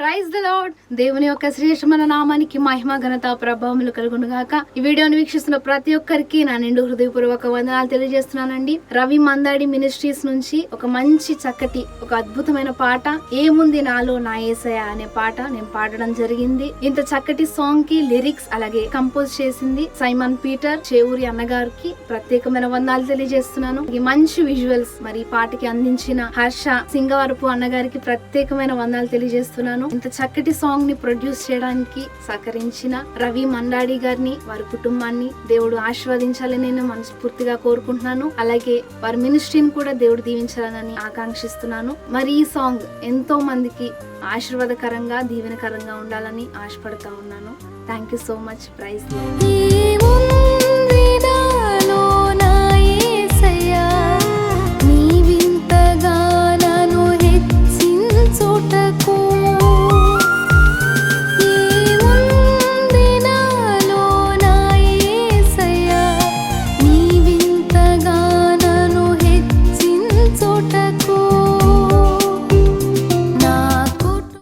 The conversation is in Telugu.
ప్రైజ్ ద లాడ్ దేవుని యొక్క శ్రేష్టమైన నామానికి మహిమ ఘనత ప్రభావములు కలుగును గాక ఈ వీడియోని వీక్షిస్తున్న ప్రతి ఒక్కరికి నా నిండు హృదయపూర్వక వందనాలు తెలియజేస్తున్నానండి. రవి మందాడి మినిస్ట్రీస్ నుంచి ఒక మంచి చక్కటి ఒక అద్భుతమైన పాట ఏముంది నాలో నా ఏసయ అనే పాట నేను పాడడం జరిగింది. ఇంత చక్కటి సాంగ్కి లిరిక్స్ అలాగే కంపోజ్ చేసింది సైమన్ పీటర్ చేవూరి అన్నగారికి ప్రత్యేకమైన వందాలు తెలియజేస్తున్నాను. ఈ మంచి విజువల్స్ మరి ఈ పాటకి అందించిన హర్ష సింగవరపు అన్నగారికి ప్రత్యేకమైన వందాలు తెలియజేస్తున్నాను. ఇంత చక్కటి సాంగ్ని ప్రొడ్యూస్ చేయడానికి సహకరించిన రవి మండాడి గారిని వారి కుటుంబాన్ని దేవుడు ఆశీర్వదించాలని నేను మనస్ఫూర్తిగా కోరుకుంటున్నాను. అలాగే వారి మినిస్ట్రీని కూడా దేవుడు దీవించాలని ఆకాంక్షిస్తున్నాను. మరి ఈ సాంగ్ ఎంతో మందికి ఆశీర్వాదకరంగా దీవెనకరంగా ఉండాలని ఆశపడతా ఉన్నాను. Thank you so much praise